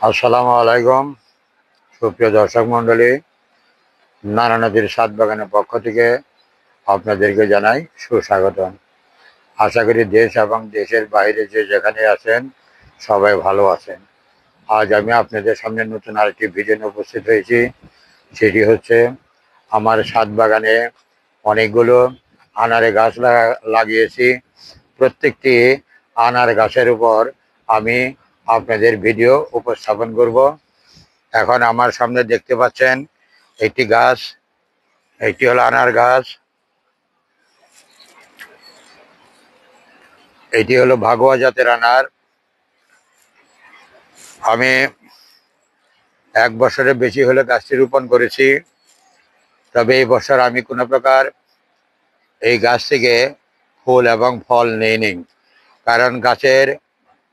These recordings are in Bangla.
আসসালামু আলাইকুম, সুপ্রিয় দর্শক মণ্ডলী। নানা নদীর সাত বাগানের পক্ষ থেকে আপনাদেরকে জানাই সুস্বাগতম। আশা করি দেশ এবং দেশের বাইরে যে যেখানে আছেন, সবাই ভালো আছেন। আজ আমি আপনাদের সামনে নতুন আরেকটি ভিডিও উপস্থিত হয়েছি। সেটি হচ্ছে আমার সাত বাগানে অনেকগুলো আনারে গাছ লাগা- লাগিয়েছি। প্রত্যেকটি আনার গাছের উপর আমি আপনাদের ভিডিও উপস্থাপন করব। এখন আমার সামনে দেখতে পাচ্ছেন একটি গাছ, একটি হলো আনার গাছ, এটি হলো ভাগোয়া জাতের আনার। আমি এক বছরের বেশি হলে গাছটি রোপণ করেছি, তবে এই বছর আমি কোনো প্রকার এই গাছ থেকে ফুল এবং ফল নেইনি, কারণ গাছের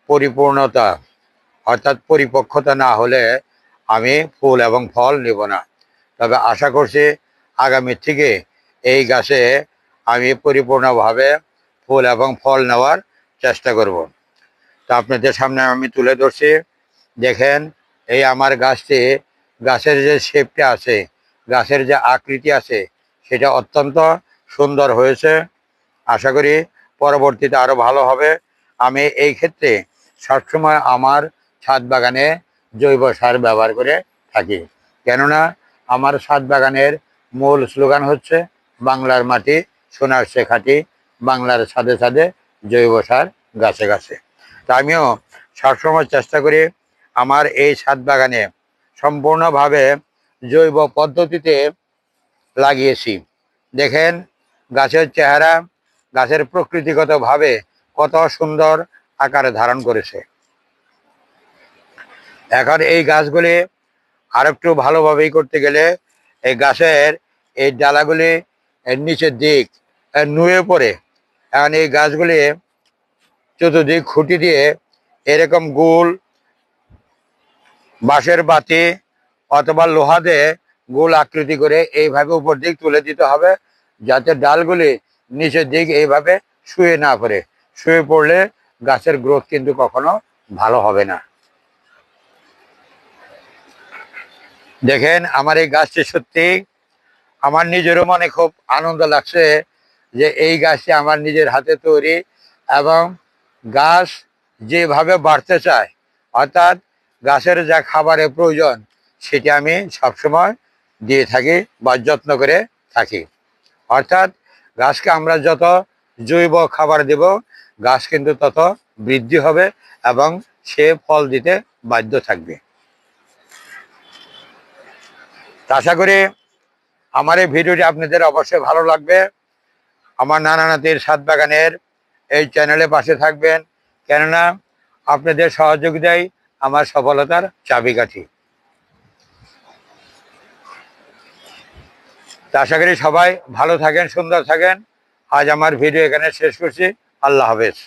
পরিপূর্ণতা অর্থাৎ পরিপক্কতা না হলে আমি ফুল এবং ফল নেব না। তবে আশা করছি আগামী থেকে এই গাছে আমি পরিপূর্ণভাবে ফুল এবং ফল নেওয়ার চেষ্টা করব। তো আপনাদের সামনে আমি তুলে ধরছি। দেখেন, এই আমার গাছটি, গাছের যে শেপটা আছে, গাছের যে আকৃতি আছে, সেটা অত্যন্ত সুন্দর হয়েছে। আশা করি পরবর্তীতে আরও ভালো হবে। আমি এই ক্ষেত্রে সবসময় আমার ছাদ বাগানে জৈব সার ব্যবহার করে থাকি। কেননা আমার ছাদ বাগানের মূল স্লোগান হচ্ছে, বাংলার মাটি, সোনার শেখাটি বাংলার ছাদে ছাদে জৈব সার গাছে গাছে। তা আমিও সবসময় চেষ্টা করি আমার এই ছাদ বাগানে সম্পূর্ণভাবে জৈব পদ্ধতিতে লাগিয়েছি। দেখেন, গাছের চেহারা, গাছের প্রকৃতিগতভাবে কত সুন্দর আকারে ধারণ করেছে। এখন এই গাছগুলি আর একটু ভালোভাবেই করতে গেলে এই গাছের এই ডালাগুলি এর নিচের দিক নুয়ে পড়ে। এখন এই গাছগুলি চতুর্দিক খুঁটি দিয়ে এরকম গোল বাঁশের বাতি অথবা লোহা দিয়ে গোল আকৃতি করে এইভাবে উপর দিক তুলে দিতে হবে যাতে ডালগুলি নিচের দিক এইভাবে শুয়ে না পড়ে। শুয়ে পড়লে গাছের গ্রোথ কিন্তু কখনো ভালো হবে না। দেখেন, আমার এই গাছটি সত্যি আমার নিজেরও মনে খুব আনন্দ লাগছে যে এই গাছটি আমার নিজের হাতে তৈরি এবং গাছ যেভাবে বাড়তে চায়, অর্থাৎ গাছের যা খাবারের প্রয়োজন সেটি আমি সবসময় দিয়ে থাকি বা যত্ন করে থাকি। অর্থাৎ গাছকে আমরা যত জৈব খাবার দেব, গাছ কিন্তু তত বৃদ্ধি হবে এবং সে ফল দিতে বাধ্য থাকবে। আশা করি আমার এই ভিডিওটি আপনাদের অবশ্যই ভালো লাগবে। আমার নানা নাতির সাত বাগানের এই চ্যানেলে পাশে থাকবেন। কেননা আপনাদের সহযোগিতাই আমার সফলতার চাবিকাঠি। তা আশা করি সবাই ভালো থাকেন, সুন্দর থাকেন। আজ আমার ভিডিও এখানে শেষ করছি। আল্লাহ হাফেজ।